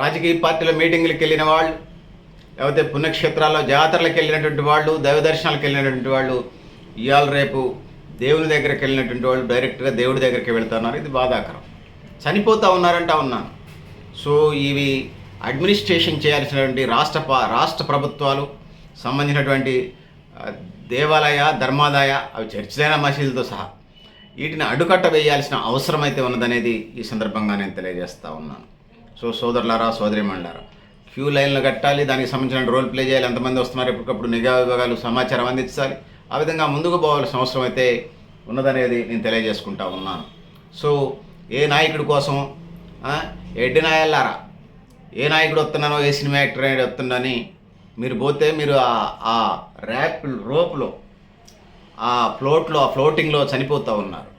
రాజకీయ పార్టీల మీటింగ్లకు వెళ్ళిన వాళ్ళు లేకపోతే పుణ్యక్షేత్రాల్లో జాతరలకు వెళ్ళినటువంటి వాళ్ళు దైవదర్శనాలకు వెళ్ళినటువంటి వాళ్ళు ఇవాళ రేపు దేవుని దగ్గరికి వెళ్ళినటువంటి వాళ్ళు డైరెక్ట్గా దేవుడి దగ్గరికి వెళ్తున్నారు ఇది బాధాకరం. చనిపోతూ ఉన్నారంటా ఉన్నాను. సో ఇవి అడ్మినిస్ట్రేషన్ చేయాల్సినటువంటి రాష్ట్ర రాష్ట్ర ప్రభుత్వాలు సంబంధించినటువంటి దేవాలయ ధర్మాదాయ అవి చర్చిలైన మసీదులతో సహా వీటిని అడ్డుకట్ట వేయాల్సిన అవసరం అయితే ఉన్నదనేది ఈ సందర్భంగా నేను తెలియజేస్తూ ఉన్నాను. సో సోదరులారా సోదరిమండారా క్యూ లైన్లు కట్టాలి దానికి సంబంధించిన రోల్ ప్లే చేయాలి ఎంతమంది వస్తున్నారు ఎప్పటికప్పుడు నిఘా విభాగాలు సమాచారం అందించాలి ఆ విధంగా ముందుకు పోవాల్సిన అవసరం అయితే ఉన్నదనేది నేను తెలియజేసుకుంటా ఉన్నాను. సో ఏ నాయకుడి కోసం ఎడ్డి నాయల్లారా ఏ నాయకుడు వస్తున్నానో ఏ సినిమా యాక్టర్ అనేది వస్తుందని మీరు పోతే మీరు ఆ ర్యాప్ రోప్లో ఆ ఫ్లోట్లో ఆ ఫ్లోటింగ్లో చనిపోతూ ఉన్నారు.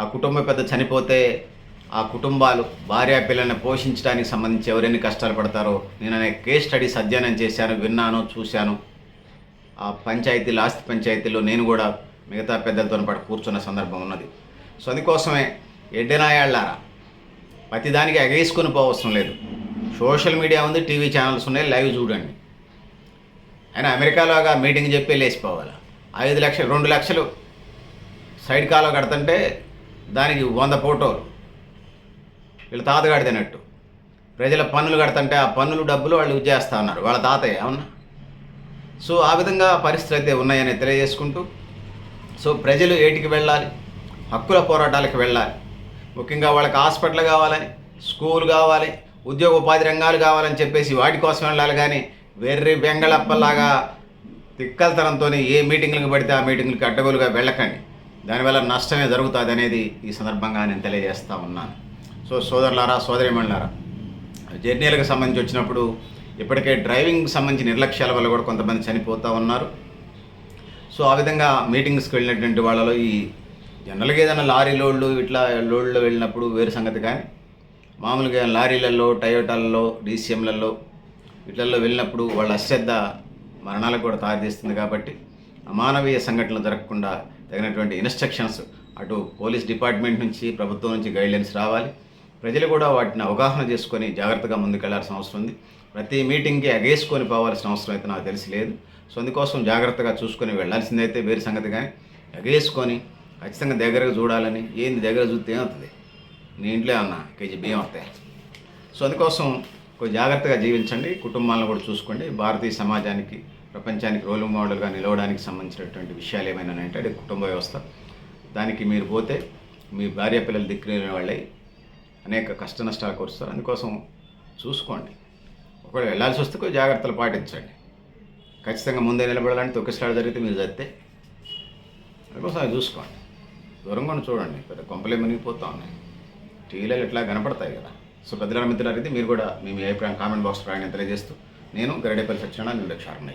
ఆ కుటుంబ పెద్ద చనిపోతే ఆ కుటుంబాలు భార్య పిల్లల్ని పోషించడానికి సంబంధించి ఎవరెన్ని కష్టాలు పడతారో నేను అనే కేస్ స్టడీస్ అధ్యయనం చేశాను విన్నాను చూశాను. ఆ పంచాయతీలు ఆస్తి పంచాయతీలో నేను కూడా మిగతా పెద్దలతో పాటు కూర్చున్న సందర్భం ఉన్నది. సో అందుకోసమే ఎడ్డనాయాళ్ళారా ప్రతిదానికి ఎగేసుకొని పోవసరం లేదు. సోషల్ మీడియా ఉంది టీవీ ఛానల్స్ ఉన్నాయి లైవ్ చూడండి. అయినా అమెరికాలోగా మీటింగ్ చెప్పి లేచిపోవాలి ఐదు లక్షలు రెండు లక్షలు సైడ్ కాలో కడుతుంటే దానికి వంద ఫోటోలు. వీళ్ళ తాత అన్నట్టు ప్రజల పన్నులు కడుతుంటే ఆ పన్నులు డబ్బులు వాళ్ళు యూజ్ చేస్తా ఉన్నారు. వాళ్ళ తాతయ్య అవునా? సో ఆ విధంగా పరిస్థితులు అయితే ఉన్నాయని తెలియజేసుకుంటూ సో ప్రజలు ఏటికి వెళ్ళాలి? హక్కుల పోరాటాలకు వెళ్ళాలి. ముఖ్యంగా వాళ్ళకి హాస్పిటల్ కావాలని స్కూల్ కావాలి ఉద్యోగ ఉపాధి రంగాలు కావాలని చెప్పేసి వాటి కోసం వెళ్ళాలి కానీ వెర్రి బెంగళప్పలాగా తిక్కలతనంతో ఏ మీటింగ్లకు పడితే ఆ మీటింగ్లకు అడ్డగోలుగా వెళ్ళకండి. దానివల్ల నష్టమే జరుగుతుంది అనేది ఈ సందర్భంగా నేను తెలియజేస్తా ఉన్నాను. సో సోదరులారా సోదరిమణులారా జర్నీలకు సంబంధించి వచ్చినప్పుడు ఇప్పటికే డ్రైవింగ్ సంబంధించి నిర్లక్ష్యాల వల్ల కూడా కొంతమంది చనిపోతూ ఉన్నారు. సో ఆ విధంగా మీటింగ్స్కి వెళ్ళినటువంటి వాళ్ళలో ఈ జనరల్గా ఏదైనా లారీ లోడ్లు ఇట్లా లోడ్లో వెళ్ళినప్పుడు వేరు సంగతి కానీ మామూలుగా లారీలలో టయోటాలలో డీసీఎంలలో వీటిల్లో వెళ్ళినప్పుడు వాళ్ళ అశ్రద్ధ మరణాలకు కూడా దారితీస్తుంది కాబట్టి అమానవీయ సంఘటనలు జరగకుండా తగినటువంటి ఇన్స్ట్రక్షన్స్ అటు పోలీస్ డిపార్ట్మెంట్ నుంచి ప్రభుత్వం నుంచి గైడ్లైన్స్ రావాలి. ప్రజలు కూడా వాటిని అవగాహన చేసుకొని జాగ్రత్తగా ముందుకెళ్ళాల్సిన అవసరం ఉంది. ప్రతి మీటింగ్కి అగేసుకొని పోవాల్సిన అవసరం అయితే నాకు తెలిసి లేదు. సో అందుకోసం జాగ్రత్తగా చూసుకొని వెళ్ళాల్సిందైతే వేరే సంగతి కానీ ఎగేసుకొని ఖచ్చితంగా దగ్గరగా చూడాలని ఏంది దగ్గర చూస్తే ఏమవుతుంది? నీ ఇంట్లో అన్న కేజీ బియ్యం వస్తాయి? సో అందుకోసం కొంచెం జాగ్రత్తగా జీవించండి. కుటుంబాలను కూడా చూసుకోండి. భారతీయ సమాజానికి ప్రపంచానికి రోల్ మోడల్గా నిలవడానికి సంబంధించినటువంటి విషయాలు ఏమైనా ఉన్నాయంటే కుటుంబ వ్యవస్థ. దానికి మీరు పోతే మీ భార్య పిల్లలు దిక్కులేని వాళ్ళై అనేక కష్ట నష్టాలు కోరుస్తారు. అందుకోసం చూసుకోండి. ఒకవేళ వెళ్ళాల్సి వస్తే జాగ్రత్తలు పాటించండి. ఖచ్చితంగా ముందే నిలబడాలని తొక్కిసలాడు జరిగితే మీరు చస్తే అందుకోసం అది చూసుకోండి దూరంగా చూడండి. పెద్ద కొంపలే మునిగిపోతూ ఉన్నాయి. టీవీలో ఇట్లా కనపడతాయి కదా. సో పెద్దల మిత్రులు అయితే మీరు కూడా మీ అభిప్రాయం కామెంట్ బాక్స్ రాయని తెలియజేస్తూ నేను గరడేపల్లి సత్యనారాయణ నిర్లక్ష్యం